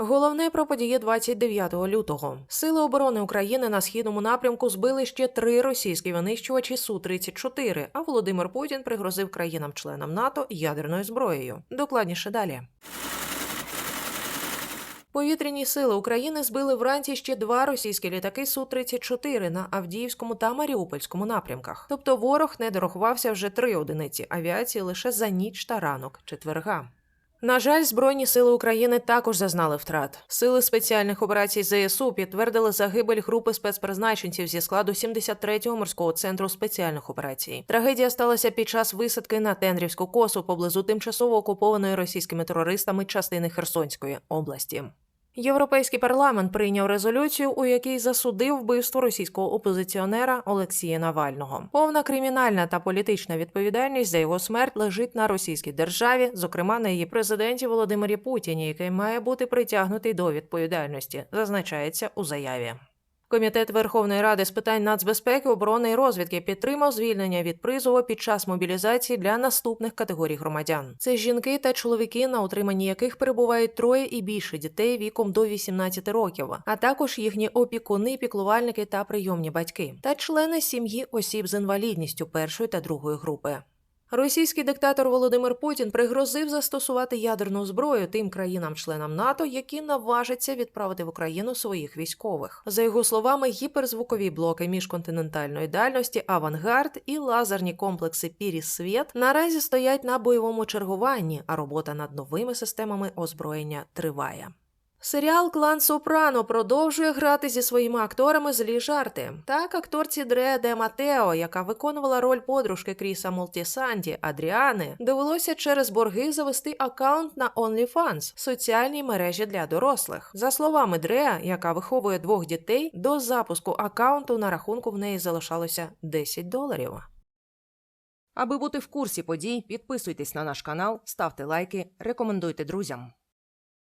Головне про події 29 лютого. Сили оборони України на східному напрямку збили ще три російські винищувачі Су-34, а Володимир Путін пригрозив країнам-членам НАТО ядерною зброєю. Докладніше далі. Повітряні сили України збили вранці ще два російські літаки Су-34 на Авдіївському та Маріупольському напрямках. Тобто ворог не дорахувався вже три одиниці авіації лише за ніч та ранок четверга. На жаль, Збройні сили України також зазнали втрат. Сили спеціальних операцій ЗСУ підтвердили загибель групи спецпризначенців зі складу 73-го морського центру спеціальних операцій. Трагедія сталася під час висадки на Тендрівську косу поблизу тимчасово окупованої російськими терористами частини Херсонської області. Європейський парламент прийняв резолюцію, у якій засудив вбивство російського опозиціонера Олексія Навального. Повна кримінальна та політична відповідальність за його смерть лежить на російській державі, зокрема на її президенті Володимирі Путіні, який має бути притягнутий до відповідальності, зазначається у заяві. Комітет Верховної Ради з питань нацбезпеки, оборони і розвідки підтримав звільнення від призову під час мобілізації для наступних категорій громадян. Це жінки та чоловіки, на утриманні яких перебувають троє і більше дітей віком до 18 років, а також їхні опікуни, піклувальники та прийомні батьки, та члени сім'ї осіб з інвалідністю першої та другої групи. Російський диктатор Володимир Путін пригрозив застосувати ядерну зброю тим країнам-членам НАТО, які наважаться відправити в Україну своїх військових. За його словами, гіперзвукові блоки міжконтинентальної дальності Авангард і лазерні комплекси Піріс-Світ наразі стоять на бойовому чергуванні, а робота над новими системами озброєння триває. Серіал Клан Сопрано продовжує грати зі своїми акторами злі жарти. Так, акторці Дре Де Матео, яка виконувала роль подружки Кріса Молтісанді Адріани, довелося через борги завести аккаунт на OnlyFans – соціальній мережі для дорослих. За словами Дреа, яка виховує двох дітей, до запуску аккаунту на рахунку в неї залишалося 10 доларів. Аби бути в курсі подій, підписуйтесь на наш канал, ставте лайки, рекомендуйте друзям.